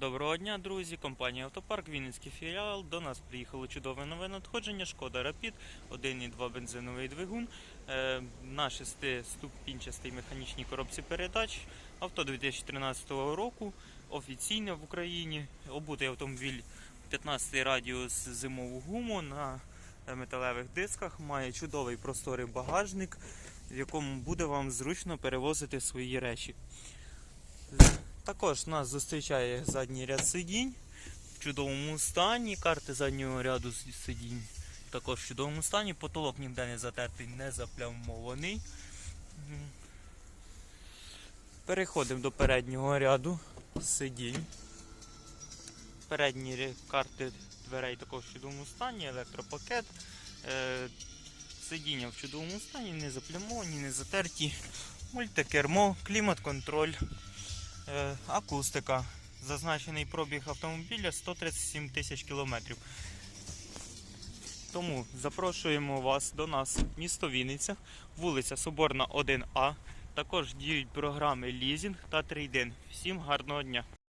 Доброго дня, друзі! Компанія Автопарк, Вінницький філіал. До нас приїхало чудове нове надходження. Шкода Rapid, 1,2 бензиновий двигун е, на 6-ступінчастій механічній коробці передач. Авто 2013 року, офіційне в Україні. Обутий автомобіль 15 радіус зимову гуму на е, металевих дисках. Має чудовий просторий багажник, в якому буде вам зручно перевозити свої речі. Також нас зустрічає задній ряд сидінь в чудовому стані. Карти заднього ряду сидінь також в чудовому стані. Потолок ніде не затертий, не заплямований. Переходимо до переднього ряду сидінь. Передні карти дверей також в чудовому стані, електропакет. Е, Сидіння в чудовому стані, не заплямовані, не затерті. Мультикермо, клімат-контроль. Е, акустика. Зазначений пробіг автомобіля 137 тисяч кілометрів. Тому запрошуємо вас до нас, місто Вінниця, вулиця Соборна 1А. Також діють програми лізінг та трейдин. Всім гарного дня!